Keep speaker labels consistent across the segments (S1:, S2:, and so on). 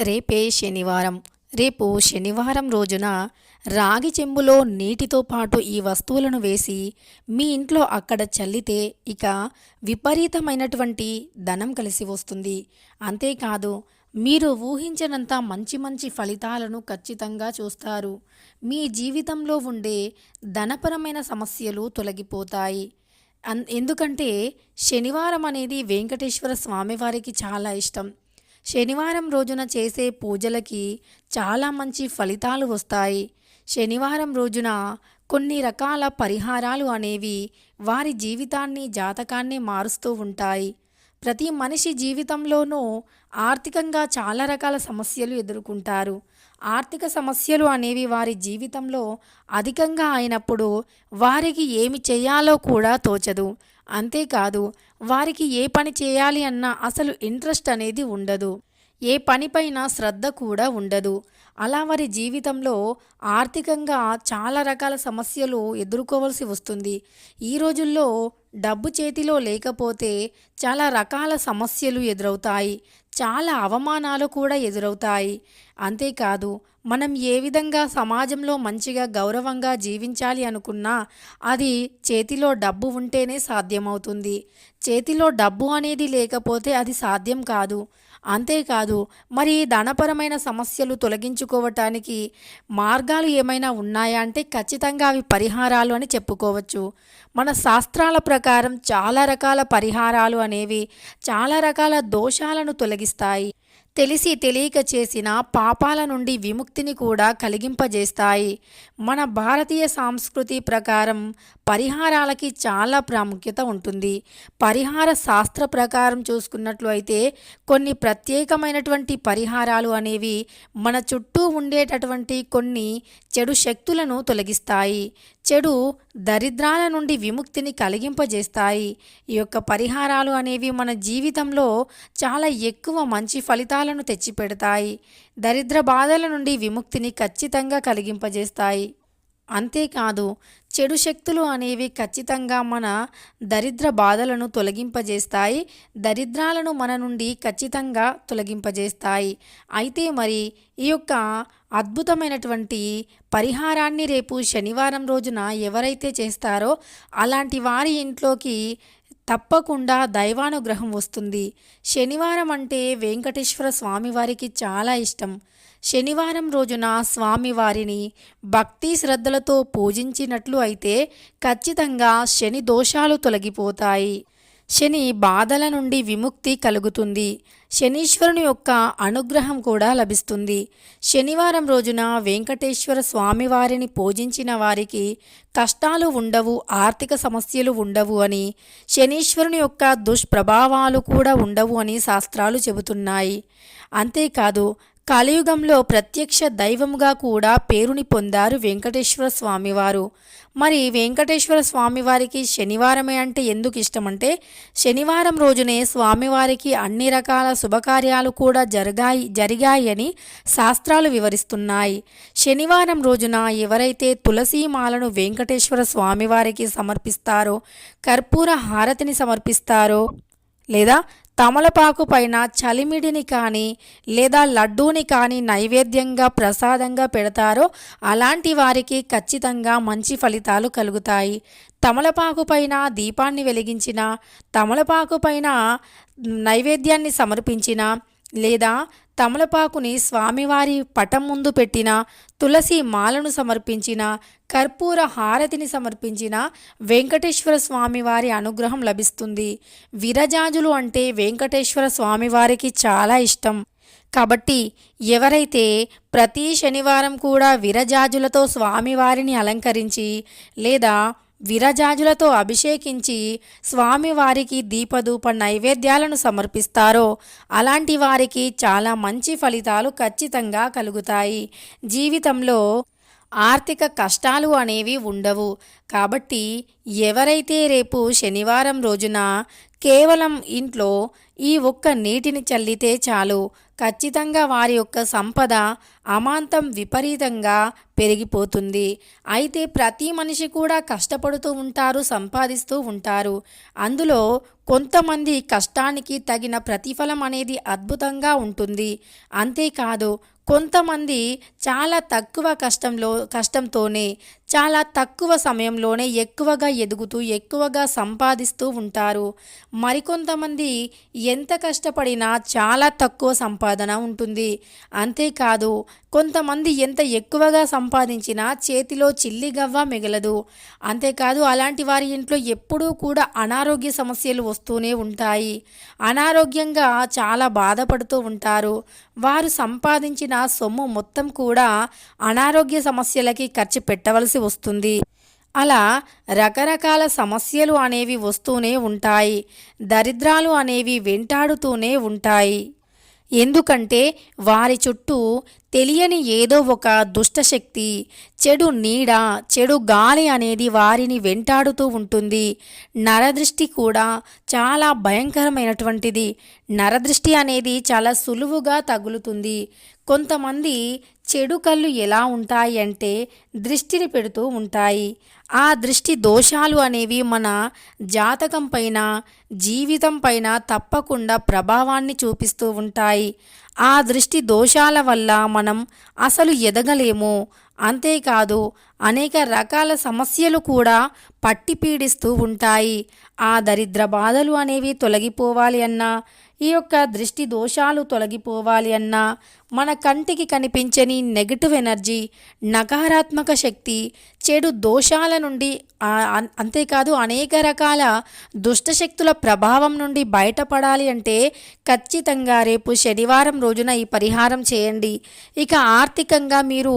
S1: రేపే శనివారం. రేపు శనివారం రోజున రాగి చెంబులో నీటితో పాటు ఈ వస్తువులను వేసి మీ ఇంట్లో అక్కడ చల్లితే ఇక విపరీతమైనటువంటి ధనం కలిసి వస్తుంది. అంతేకాదు మీరు ఊహించినంత మంచి మంచి ఫలితాలను ఖచ్చితంగా చూస్తారు. మీ జీవితంలో ఉండే ధనపరమైన సమస్యలు తొలగిపోతాయి. అన్ ఎందుకంటే శనివారం అనేది వెంకటేశ్వర స్వామివారికి చాలా ఇష్టం. శనివారం రోజున చేసే పూజలకి చాలా మంచి ఫలితాలు వస్తాయి. శనివారం రోజున కొన్ని రకాల పరిహారాలు అనేవి వారి జీవితాన్ని జాతకాన్ని మారుస్తూ ఉంటాయి. ప్రతి మనిషి జీవితంలోనూ ఆర్థికంగా చాలా రకాల సమస్యలు ఎదుర్కొంటారు. ఆర్థిక సమస్యలు అనేవి వారి జీవితంలో అధికంగా అయినప్పుడు వారికి ఏమి చేయాలో కూడా తోచదు. అంతేకాదు వారికి ఏ పని చేయాలి అన్న అసలు ఇంట్రెస్ట్ అనేది ఉండదు. ఏ పనిపైన శ్రద్ధ కూడా ఉండదు. అలా వారి జీవితంలో ఆర్థికంగా చాలా రకాల సమస్యలు ఎదుర్కోవాల్సి వస్తుంది. ఈ రోజుల్లో డబ్బు చేతిలో లేకపోతే చాలా రకాల సమస్యలు ఎదురవుతాయి. చాలా అవమానాలు కూడా ఎదురవుతాయి. అంతేకాదు మనం ఏ విధంగా సమాజంలో మంచిగా గౌరవంగా జీవించాలి అనుకున్నా అది చేతిలో డబ్బు ఉంటేనే సాధ్యమవుతుంది. చేతిలో డబ్బు అనేది లేకపోతే అది సాధ్యం కాదు. అంతేకాదు మరి ధనపరమైన సమస్యలు తొలగించుకోవటానికి మార్గాలు ఏమైనా ఉన్నాయా అంటే ఖచ్చితంగా అవి పరిహారాలు అని చెప్పుకోవచ్చు. మన శాస్త్రాల ప్రకారం చాలా రకాల పరిహారాలు అనేవి చాలా రకాల దోషాలను తొలగిస్తాయి. తెలిసి తెలియక చేసిన పాపాల నుండి విముక్తిని కూడా కలిగింపజేస్తాయి. మన భారతీయ సంస్కృతి ప్రకారం పరిహారాలకి చాలా ప్రాముఖ్యత ఉంటుంది. పరిహార శాస్త్ర ప్రకారం చూసుకున్నట్లు అయితే కొన్ని ప్రత్యేకమైనటువంటి పరిహారాలు అనేవి మన చుట్టూ ఉండేటటువంటి కొన్ని చెడు శక్తులను తొలగిస్తాయి. చెడు దరిద్రాల నుండి విముక్తిని కలిగింపజేస్తాయి. ఈ యొక్క పరిహారాలు అనేవి మన జీవితంలో చాలా ఎక్కువ మంచి ఫలితాలను తెచ్చిపెడతాయి. దరిద్ర బాధల నుండి విముక్తిని ఖచ్చితంగా కలిగింపజేస్తాయి. అంతేకాదు చెడు శక్తులు అనేవి ఖచ్చితంగా మన దరిద్ర బాధలను తొలగింపజేస్తాయి దరిద్రాలను మన నుండి ఖచ్చితంగా తొలగింపజేస్తాయి. అయితే మరి ఈ యొక్క అద్భుతమైనటువంటి పరిహారాన్ని రేపు శనివారం రోజున ఎవరైతే చేస్తారో అలాంటి వారి ఇంట్లోకి తప్పకుండా దైవానుగ్రహం వస్తుంది. శనివారం అంటే వెంకటేశ్వర స్వామివారికి చాలా ఇష్టం. శనివారం రోజున స్వామివారిని భక్తి శ్రద్ధలతో పూజించినట్లు అయితే ఖచ్చితంగా శని దోషాలు తొలగిపోతాయి. శని బాధల నుండి విముక్తి కలుగుతుంది. శనీశ్వరుని యొక్క అనుగ్రహం కూడా లభిస్తుంది. శనివారం రోజున వెంకటేశ్వర స్వామివారిని పూజించిన వారికి కష్టాలు ఉండవు ఆర్థిక సమస్యలు ఉండవు అని శనీశ్వరుని యొక్క దుష్ప్రభావాలు కూడా ఉండవు అని శాస్త్రాలు చెబుతున్నాయి. అంతేకాదు కలియుగంలో ప్రత్యక్ష దైవముగా కూడా పేరుని పొందారు వెంకటేశ్వర స్వామివారు. మరి వెంకటేశ్వర స్వామివారికి శనివారమే అంటే ఎందుకు ఇష్టమంటే శనివారం రోజునే స్వామివారికి అన్ని రకాల శుభకార్యాలు కూడా జరగాయి జరిగాయి శాస్త్రాలు వివరిస్తున్నాయి. శనివారం రోజున ఎవరైతే తులసీమాలను వెంకటేశ్వర స్వామివారికి సమర్పిస్తారో కర్పూర హారతిని సమర్పిస్తారో లేదా తమలపాకు పైన చలిమిడిని కానీ లేదా లడ్డూని కానీ నైవేద్యంగా ప్రసాదంగా పెడతారో అలాంటి వారికి ఖచ్చితంగా మంచి ఫలితాలు కలుగుతాయి. తమలపాకు పైన దీపాన్ని వెలిగించిన తమలపాకు పైన నైవేద్యాన్ని సమర్పించిన లేదా తమలపాకుని స్వామివారి పటం ముందు పెట్టిన తులసి మాలను సమర్పించిన కర్పూర హారతిని సమర్పించిన వెంకటేశ్వర స్వామివారి అనుగ్రహం లభిస్తుంది. విరజాజులు అంటే వెంకటేశ్వర స్వామివారికి చాలా ఇష్టం. కాబట్టి ఎవరైతే ప్రతి శనివారం కూడా విరజాజులతో స్వామివారిని అలంకరించి లేదా విరజాజులతో అభిషేకించి స్వామివారికి దీపధూప నైవేద్యాలను సమర్పిస్తారో అలాంటి వారికి చాలా మంచి ఫలితాలు ఖచ్చితంగా కలుగుతాయి. జీవితంలో ఆర్థిక కష్టాలు అనేవి ఉండవు. కాబట్టి ఎవరైతే రేపు శనివారం రోజున కేవలం ఇంట్లో ఈ ఒక్క నీటిని చల్లితే చాలు. ఖచ్చితంగా వారి యొక్క సంపద అమాంతం విపరీతంగా పెరిగిపోతుంది. అయితే ప్రతి మనిషి కూడా కష్టపడుతూ ఉంటారు సంపాదిస్తూ ఉంటారు. అందులో కొంతమంది కష్టానికి తగిన ప్రతిఫలం అనేది అద్భుతంగా ఉంటుంది. అంతేకాదు కొంతమంది చాలా తక్కువ కష్టంలో కష్టంతోనే చాలా తక్కువ సమయంలోనే ఎక్కువగా ఎదుగుతూ ఎక్కువగా సంపాదిస్తూ ఉంటారు. మరికొంతమంది ఎంత కష్టపడినా చాలా తక్కువ సంపాదన ఉంటుంది. అంతేకాదు కొంతమంది ఎంత ఎక్కువగా సంపాదించినా చేతిలో చిల్లి గవ్వ మిగలదు. అంతేకాదు అలాంటి వారి ఇంట్లో ఎప్పుడూ కూడా అనారోగ్య సమస్యలు వస్తూనే ఉంటాయి. అనారోగ్యంగా చాలా బాధపడుతూ ఉంటారు. వారు సంపాదించిన సొమ్ము మొత్తం కూడా అనారోగ్య సమస్యలకి ఖర్చు పెట్టవలసి వస్తుంది. అలా రకరకాల సమస్యలు అనేవి వస్తూనే ఉంటాయి. దరిద్రాలు అనేవి వెంటాడుతూనే ఉంటాయి. ఎందుకంటే వారి చుట్టూ తెలియని ఏదో ఒక దుష్టశక్తి చెడు నీడ చెడు గాలి అనేది వారిని వెంటాడుతూ ఉంటుంది. నరదృష్టి కూడా చాలా భయంకరమైనటువంటిది. నరదృష్టి అనేది చాలా సులువుగా తగులుతుంది. కొంతమంది చెడు కళ్ళు ఎలా ఉంటాయి అంటే దృష్టిని పెడుతూ ఉంటాయి. ఆ దృష్టి దోషాలు అనేవి మన జాతకం పైన జీవితం పైన తప్పకుండా ప్రభావాన్ని చూపిస్తూ ఉంటాయి. ఆ దృష్టి దోషాల వల్ల మనం అసలు ఎదగలేము. అంతేకాదు అనేక రకాల సమస్యలు కూడా పట్టి పీడిస్తూ ఉంటాయి. ఆ దరిద్ర బాధలు అనేవి తొలగిపోవాలి అన్నా ఈ యొక్క దృష్టి దోషాలు తొలగిపోవాలి అన్నా మన కంటికి కనిపించని నెగటివ్ ఎనర్జీ నకారాత్మక శక్తి చెడు దోషాల నుండి అంతేకాదు అనేక రకాల దుష్టశక్తుల ప్రభావం నుండి బయటపడాలి అంటే ఖచ్చితంగా రేపు శనివారం రోజున ఈ పరిహారం చేయండి. ఇక ఆర్థికంగా మీరు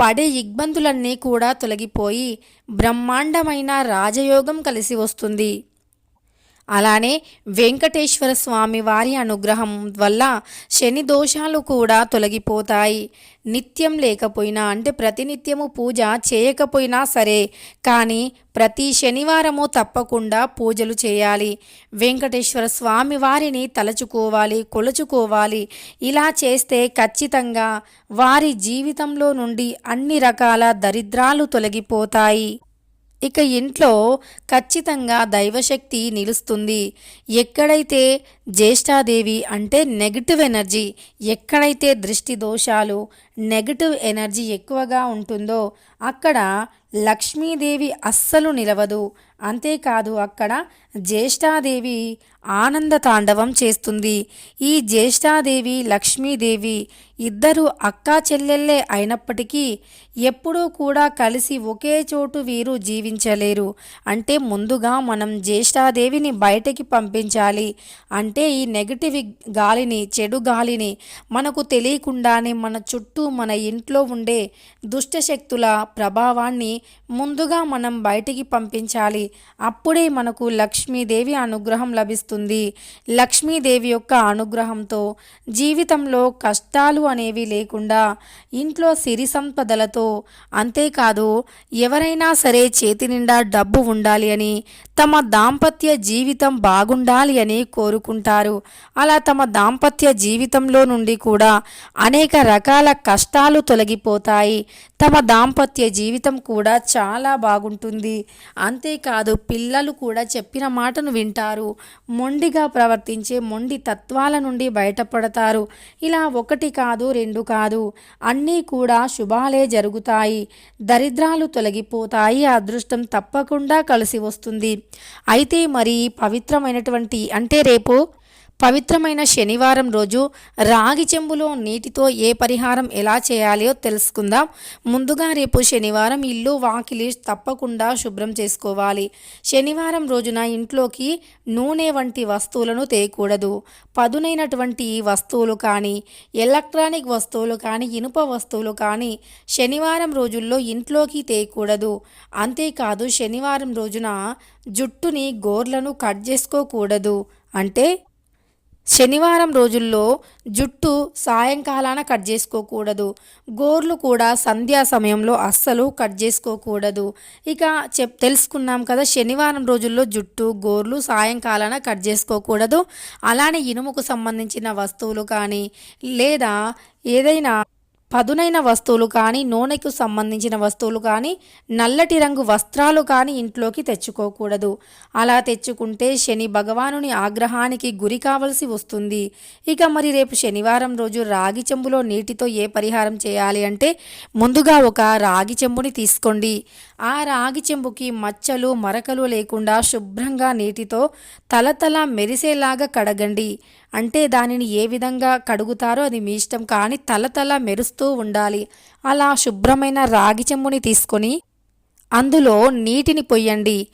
S1: పడే ఇబ్బందులన్నీ కూడా తొలగిపోయి బ్రహ్మాండమైన రాజయోగం కలిసి వస్తుంది. అలానే వెంకటేశ్వర స్వామి వారి అనుగ్రహం వల్ల శని దోషాలు కూడా తొలగిపోతాయి. నిత్యం లేకపోయినా అంటే ప్రతినిత్యము పూజ చేయకపోయినా సరే కానీ ప్రతి శనివారము తప్పకుండా పూజలు చేయాలి. వెంకటేశ్వర స్వామి వారిని తలచుకోవాలి కొలుచుకోవాలి. ఇలా చేస్తే ఖచ్చితంగా వారి జీవితంలో నుండి అన్ని రకాల దరిద్రాలు తొలగిపోతాయి. ఇక ఇంట్లో ఖచ్చితంగా దైవశక్తి నిలుస్తుంది. ఎక్కడైతే జ్యేష్ఠాదేవి అంటే నెగిటివ్ ఎనర్జీ ఎక్కడైతే దృష్టి దోషాలు నెగటివ్ ఎనర్జీ ఎక్కువగా ఉంటుందో అక్కడ లక్ష్మీదేవి అస్సలు నిలవదు. అంతేకాదు అక్కడ జ్యేష్ఠాదేవి ఆనంద తాండవం చేస్తుంది. ఈ జ్యేష్ఠాదేవి లక్ష్మీదేవి ఇద్దరు అక్కా చెల్లెళ్ళే అయినప్పటికీ ఎప్పుడూ కూడా కలిసి ఒకే చోటు వీరు జీవించలేరు. అంటే ముందుగా మనం జ్యేష్ఠాదేవిని బయటకి పంపించాలి. అంటే ఈ నెగటివ్ గాలిని చెడు గాలిని మనకు తెలియకుండానే మన చుట్టూ మన ఇంట్లో ఉండే దుష్టశక్తుల ప్రభావాన్ని ముందుగా మనం బయటికి పంపించాలి. అప్పుడే మనకు లక్ష్మీదేవి అనుగ్రహం లభిస్తుంది. లక్ష్మీదేవి యొక్క అనుగ్రహంతో జీవితంలో కష్టాలు అనేవి లేకుండా ఇంట్లో సిరి సంపదలతో అంతేకాదు ఎవరైనా సరే చేతి నిండా డబ్బు ఉండాలి అని తమ దాంపత్య జీవితం బాగుండాలి అని కోరుకుంటారు. అలా తమ దాంపత్య జీవితంలో నుండి కూడా అనేక రకాల కష్టాలు తొలగిపోతాయి. తమ దాంపత్య జీవితం కూడా చాలా బాగుంటుంది. అంతేకాదు పిల్లలు కూడా చెప్పిన మాటను వింటారు. మొండిగా ప్రవర్తించే మొండి తత్వాల నుండి బయటపడతారు. ఇలా ఒకటి కాదు రెండు కాదు. అన్నీ కూడా శుభాలే జరుగుతాయి. దరిద్రాలు తొలగిపోతాయి. అదృష్టం తప్పకుండా కలిసి వస్తుంది. అయితే మరి పవిత్రమైనటువంటి అంటే రేపు పవిత్రమైన శనివారం రోజు రాగి చెంబులో నీటితో ఏ పరిహారం ఎలా చేయాలో తెలుసుకుందాం. ముందుగా రేపు శనివారం ఇల్లు వాకిలి తప్పకుండా శుభ్రం చేసుకోవాలి. శనివారం రోజున ఇంట్లోకి నూనె వంటి వస్తువులను తేయకూడదు పదునైనటువంటి వస్తువులు కానీ ఎలక్ట్రానిక్ వస్తువులు కానీ ఇనుప వస్తువులు కానీ శనివారం రోజుల్లో ఇంట్లోకి తేయకూడదు అంతేకాదు శనివారం రోజున జుట్టుని గోర్లను కట్ చేసుకోకూడదు. అంటే శనివారం రోజుల్లో జుట్టు సాయంకాలాన కట్ చేసుకోకూడదు. గోర్లు కూడా సంధ్యా సమయంలో అస్సలు కట్ చేసుకోకూడదు. ఇక చెప్ తెలుసుకున్నాం కదా శనివారం రోజుల్లో జుట్టు గోర్లు సాయంకాలాన కట్ చేసుకోకూడదు. అలానే ఇనుముకు సంబంధించిన వస్తువులు కానీ లేదా ఏదైనా పదునైన వస్తువులు కానీ నూనెకు సంబంధించిన వస్తువులు కానీ నల్లటి రంగు వస్త్రాలు కానీ ఇంట్లోకి తెచ్చుకోకూడదు. అలా తెచ్చుకుంటే శని భగవానుని ఆగ్రహానికి గురి కావలసి వస్తుంది. ఇక మరి రేపు శనివారం రోజు రాగి చెంబులో నీటితో ఏ పరిహారం చేయాలి అంటే ముందుగా ఒక రాగి చెంబుని తీసుకోండి. ఆ రాగి చెంబుకి మచ్చలు మరకలు లేకుండా శుభ్రంగా నీటితో తలతల మెరిసేలాగా కడగండి. అంటే దానిని ఏ విధంగా కడుగుతారో అది మీ ఇష్టం కానీ తలతల మెరుస్తూ ఉండాలి. అలా శుభ్రమైన రాగి చెంబుని తీసుకొని అందులో నీటిని పొయ్యండి.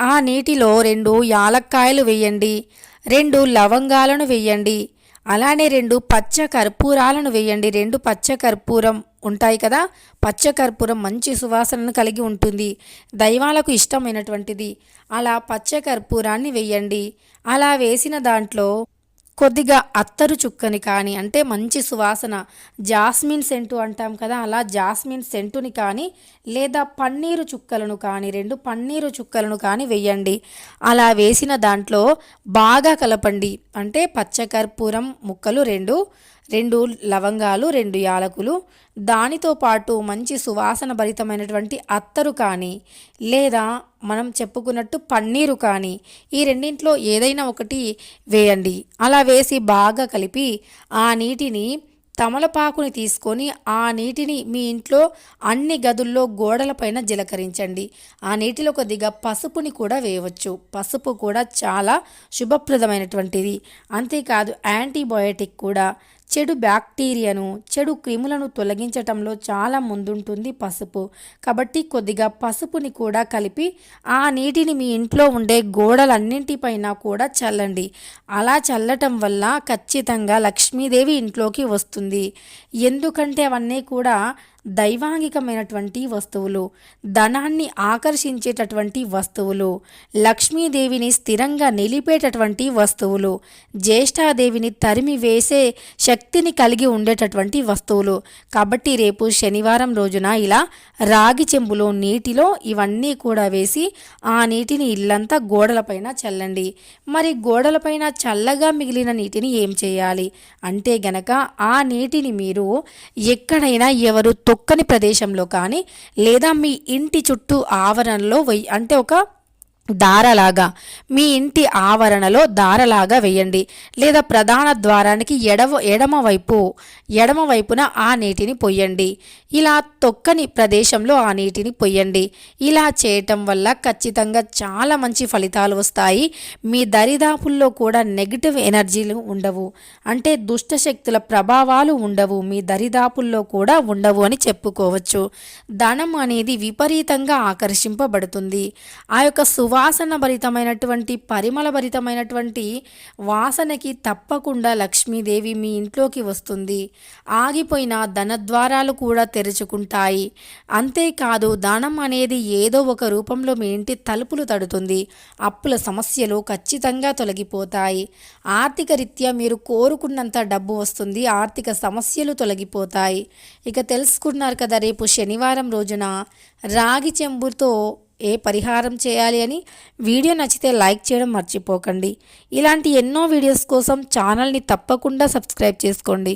S1: ఆ నీటిలో రెండు యాలక్కాయలు వేయండి. రెండు లవంగాలను వేయండి. అలానే రెండు పచ్చ కర్పూరాలను వేయండి. రెండు పచ్చ కర్పూరం ఉంటాయి కదా? పచ్చ కర్పూరం మంచి సువాసనను కలిగి ఉంటుంది. దైవాలకు ఇష్టమైనటువంటిది. అలా పచ్చ కర్పూరాన్ని వేయండి. అలా వేసిన దాంట్లో కొద్దిగా అత్తరు చుక్కని కానీ అంటే మంచి సువాసన జాస్మిన్ సెంటు అంటాం కదా అలా జాస్మిన్ సెంటుని కానీ లేదా పన్నీరు చుక్కలను కానీ రెండు పన్నీరు చుక్కలను కానీ వేయండి. అలా వేసిన దాంట్లో బాగా కలపండి. అంటే పచ్చకర్పూరం ముక్కలు రెండు రెండు లవంగాలు రెండు యాలకులు దానితో పాటు మంచి సువాసన భరితమైనటువంటి అత్తరు కానీ లేదా మనం చెప్పుకున్నట్టు పన్నీరు కానీ ఈ రెండింట్లో ఏదైనా ఒకటి వేయండి. అలా వేసి బాగా కలిపి ఆ నీటిని తమలపాకుని తీసుకొని ఆ నీటిని మీ ఇంట్లో అన్ని గదుల్లో గోడలపైన జీలకరించండి. ఆ నీటిలో కొద్దిగా పసుపుని కూడా వేయవచ్చు. పసుపు కూడా చాలా శుభప్రదమైనటువంటిది. అంతేకాదు యాంటీబయోటిక్ కూడా. చెడు బ్యాక్టీరియాను చెడు క్రిములను తొలగించటంలో చాలా ముందుంటుంది పసుపు. కాబట్టి కొద్దిగా పసుపుని కూడా కలిపి ఆ నీటిని మీ ఇంట్లో ఉండే గోడలన్నింటిపైన కూడా చల్లండి. అలా చల్లటం వల్ల ఖచ్చితంగా లక్ష్మీదేవి ఇంట్లోకి వస్తుంది. ఎందుకంటే అవన్నీ కూడా దైవాంగికమైనటువంటి వస్తువులు ధనాన్ని ఆకర్షించేటటువంటి వస్తువులు లక్ష్మీదేవిని స్థిరంగా నిలిపేటటువంటి వస్తువులు జ్యేష్ఠాదేవిని తరిమి వేసే శక్తిని కలిగి ఉండేటటువంటి వస్తువులు. కాబట్టి రేపు శనివారం రోజున ఇలా రాగి చెంబులో నీటిలో ఇవన్నీ కూడా వేసి ఆ నీటిని ఇల్లంతా గోడలపైన చల్లండి. మరి గోడలపైన చల్లగా మిగిలిన నీటిని ఏం చేయాలి? అంటే గనక ఆ నీటిని మీరు ఎక్కడైనా ఎవరు తొక్కని ప్రదేశంలో కానీ లేదా మీ ఇంటి చుట్టూ ఆవరణలో వెయ్యి అంటే ఒక దారలాగా. మీ ఇంటి ఆవరణలో దారలాగా వేయండి. లేదా ప్రధాన ద్వారానికి ఎడవ ఎడమ వైపు ఎడమ వైపున ఆ నీటిని పొయ్యండి. ఇలా తొక్కని ప్రదేశంలో ఆ నీటిని పొయ్యండి. ఇలా చేయటం వల్ల ఖచ్చితంగా చాలా మంచి ఫలితాలు వస్తాయి. మీ దరిదాపుల్లో కూడా నెగిటివ్ ఎనర్జీలు ఉండవు. అంటే దుష్ట శక్తుల ప్రభావాలు ఉండవు. మీ దరిదాపుల్లో కూడా ఉండవు అని చెప్పుకోవచ్చు. ధనం అనేది విపరీతంగా ఆకర్షింపబడుతుంది. ఆ యొక్క సువా సువాసన భరితమైనటువంటి పరిమళ భరితమైనటువంటి వాసనకి తప్పకుండా లక్ష్మీదేవి మీ ఇంట్లోకి వస్తుంది. ఆగిపోయిన ధనద్వారాలు కూడా తెరుచుకుంటాయి. అంతేకాదు దానం అనేది ఏదో ఒక రూపంలో మీ ఇంటి తలుపులు తడుతుంది. అప్పుల సమస్యలు ఖచ్చితంగా తొలగిపోతాయి. ఆర్థిక రీత్యా మీరు కోరుకున్నంత డబ్బు వస్తుంది. ఆర్థిక సమస్యలు తొలగిపోతాయి. ఇక తెలుసుకున్నారు కదా రేపు శనివారం రోజున రాగి చెంబుతో ఏ పరిహారం చేయాలి అని వీడియో నచ్చితే లైక్ చేయడం మర్చిపోకండి. ఇలాంటి ఎన్నో వీడియోస్ కోసం ఛానల్ని తప్పకుండా సబ్స్క్రైబ్ చేసుకోండి.